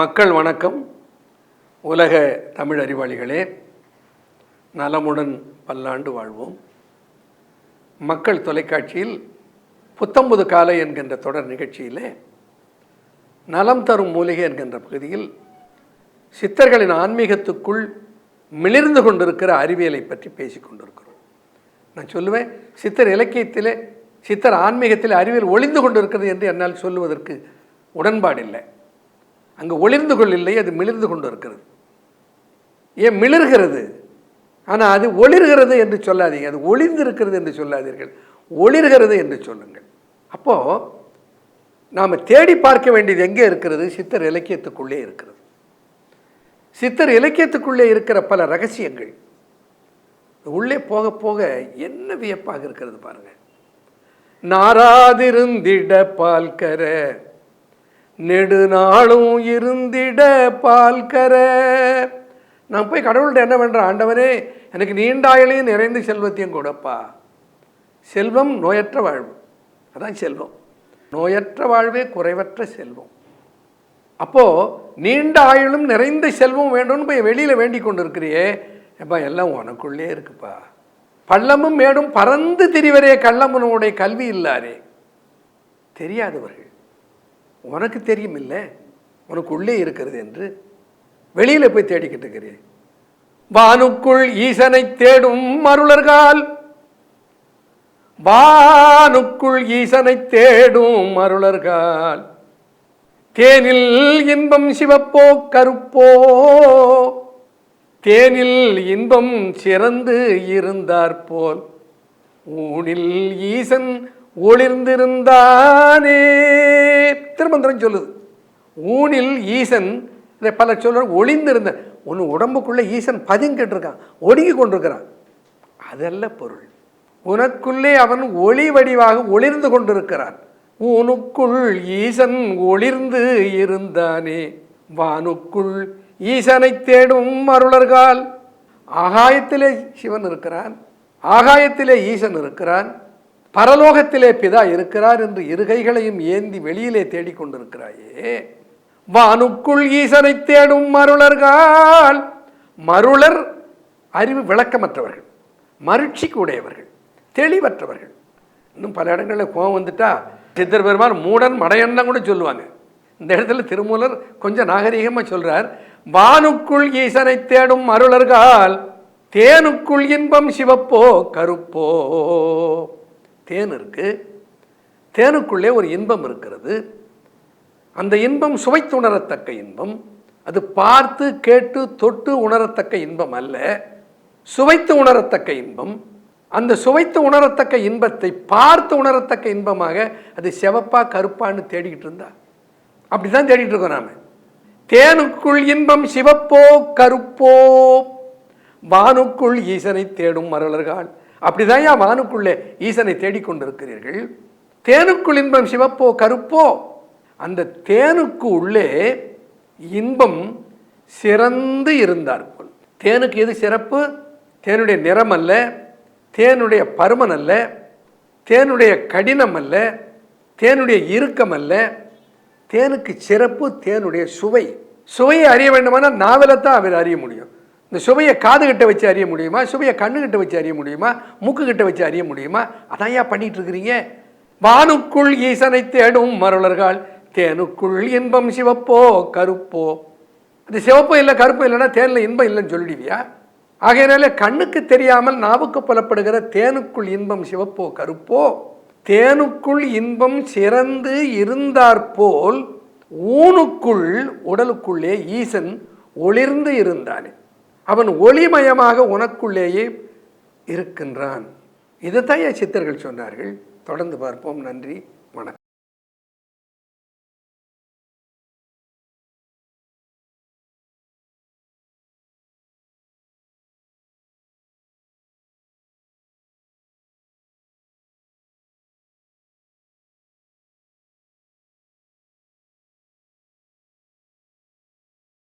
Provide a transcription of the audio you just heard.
மக்கள் வணக்கம். உலக தமிழ் அறிவாளிகளே நலமுடன் பல்லாண்டு வாழ்வோம். மக்கள் தொலைக்காட்சியில் புத்தம்புது காலை என்கின்ற தொடர் நிகழ்ச்சியிலே நலம் தரும் மூலிகை என்கின்ற பகுதியில் சித்தர்களின் ஆன்மீகத்துக்குள் மிளிர்ந்து கொண்டிருக்கிற அறிவியலை பற்றி பேசிக் கொண்டிருக்கிறோம். நான் சொல்லுவேன் சித்தர் இலக்கியத்திலே சித்தர் ஆன்மீகத்தில் அறிவியல் ஒளிந்து கொண்டிருக்கிறது என்று என்னால் சொல்லுவதற்கு உடன்பாடில்லை. அங்கே ஒளிர்ந்து கொள்ளில்லை அது மிளிர்ந்து கொண்டு இருக்கிறது ஏன் மிளிர்கிறது? ஆனால் அது ஒளிர்கிறது என்று சொல்லாதீங்க. அது ஒளிர்ந்து இருக்கிறது என்று சொல்லாதீர்கள். ஒளிர்கிறது என்று சொல்லுங்கள். அப்போது நாம் தேடி பார்க்க வேண்டியது எங்கே இருக்கிறது? சித்தர் இலக்கியத்துக்குள்ளே இருக்கிறது. சித்தர் இலக்கியத்துக்குள்ளே இருக்கிற பல ரகசியங்கள். உள்ளே போக போக என்ன வியப்பாக இருக்கிறது பாருங்கள் நாராதிருந்திட பால்கர நெடுநாளும் இருந்திட பால்கர. நான் போய் கடவுள்கிட்ட என்ன பண்ணுறேன் ஆண்டவனே எனக்கு நீண்டாயிலையும் நிறைந்த செல்வத்தையும் கொடுப்பா. செல்வம் நோயற்ற வாழ்வு. அதான் செல்வம். நோயற்ற வாழ்வே குறைவற்ற செல்வம். அப்போது நீண்ட ஆயுளும் நிறைந்த செல்வம் வேண்டும்னு போய் வெளியில் வேண்டி கொண்டு இருக்கிறியே எப்பா எல்லாம் உனக்குள்ளே இருக்குப்பா. பள்ளமும் மேடும் பறந்து திரிவரே கள்ளமுனுடைய கல்வி இல்லாரே தெரியாதவர்கள். உனக்கு தெரியும் இல்லை உனக்கு உள்ளே இருக்கிறது என்று வெளியில் போய் தேடிக்கிட்டு இருக்கிறேன். வானுக்குள் ஈசனை தேடும் மருளர்கால் வானுக்குள் ஈசனை தேடும் அருளர்கால். தேனில் இன்பம் சிவப்போ கருப்போ? தேனில் இன்பம் சிறந்து இருந்தாற்போல் ஊனில் ஈசன் ஒளிர்ந்திருந்தானே? திருமந்திரம் சொல்லுது. ஊனில் ஈசன் இதை பல சொல்ல ஒளிந்திருந்த ஒன்று உடம்புக்குள்ளே ஈசன் பதுங்கிட்டு இருக்கான் ஒடுங்கி கொண்டிருக்கிறான். அதல்ல பொருள். உனக்குள்ளே அவன் ஒளி வடிவாக ஒளிர்ந்து கொண்டிருக்கிறான். உனக்குள் ஈசன் ஒளிர்ந்து இருந்தானே. வானுக்குள் ஈசனை தேடும் அருளர்கால். ஆகாயத்திலே சிவன் இருக்கிறான். ஆகாயத்திலே ஈசன் இருக்கிறான். பரலோகத்திலே பிதா இருக்கிறார் என்று இருகைகளையும் ஏந்தி வெளியிலே தேடிக்கொண்டிருக்கிறாயே. வானுக்குள் ஈசனை தேடும் மருளர்கள். மருளர் அறிவு விளக்கமற்றவர்கள். மருட்சிக்கு உடையவர்கள். தெளிவற்றவர்கள். இன்னும் பல இடங்களில் கோவம் வந்துட்டா சித்தர் பெருமான் மூடன் மடையண்ணம் கூட சொல்லுவாங்க. இந்த இடத்துல திருமூலர் கொஞ்சம் நாகரிகமாக சொல்றார். வானுக்குள் ஈசனை தேடும் அருளர்கள் தேனுக்குள் இன்பம் சிவப்போ கருப்போ. தேன் இருக்கு. தேனுக்குள்ளே ஒரு இன்பம் இருக்கிறது. அந்த இன்பம் சுவைத்து உணரத்தக்க இன்பம். அது பார்த்து கேட்டு தொட்டு உணரத்தக்க இன்பம் அல்ல. சுவைத்து உணரத்தக்க இன்பம். அந்த சுவைத்து உணரத்தக்க இன்பத்தை பார்த்து உணரத்தக்க இன்பமாக அது செவப்பா கருப்பான்னு தேடிக்கிட்டு இருந்தா. அப்படிதான் தேடிட்டு இருக்கோம் நாம. தேனுக்குள் இன்பம் சிவப்போ கருப்போ. வானுக்குள் ஈசனை தேடும் மரளர்கள் அப்படிதான் ஏன் வானுக்குள்ளே ஈசனை தேடிக்கொண்டிருக்கிறீர்கள். தேனுக்குள் இன்பம் சிவப்போ கருப்போ? அந்த தேனுக்கு உள்ளே இன்பம் சிறந்து இருந்தார் போல். தேனுக்கு எது சிறப்பு? தேனுடைய நிறம் அல்ல தேனுடைய பருமன் அல்ல தேனுடைய கடினம் அல்ல தேனுடைய இறுக்கம் அல்ல. தேனுக்கு சிறப்பு தேனுடைய சுவை. சுவையை அறிய வேண்டுமானால் நாவலைத்தான் அவர் அறிய முடியும். இந்த சுவையை காது கிட்ட வச்சு அறிய முடியுமா? சுவையை கண்ணு கிட்ட வச்சு அறிய முடியுமா? மூக்கு கிட்ட வச்சு அறிய முடியுமா? அதான் ஏன் பண்ணிட்டு இருக்கிறீங்க? வானுக்குள் ஈசனை தேடும் மருளர்கள் தேனுக்குள் இன்பம் சிவப்போ கருப்போ. அது சிவப்போ இல்லை கருப்போ இல்லைன்னா தேனில் இன்பம் இல்லைன்னு சொல்லிடுவியா? ஆகையினால கண்ணுக்கு தெரியாமல் நாவுக்கு புலப்படுகிற தேனுக்குள் இன்பம் சிவப்போ கருப்போ தேனுக்குள் இன்பம் சிறந்து இருந்தாற்போல் ஊனுக்குள் உடலுக்குள்ளே ஈசன் ஒளிர்ந்து இருந்தானே. அவன் ஒளிமயமாக உனக்குள்ளேயே இருக்கின்றான். இதைத்தான் என் சித்தர்கள் சொன்னார்கள். தொடர்ந்து பார்ப்போம். நன்றி.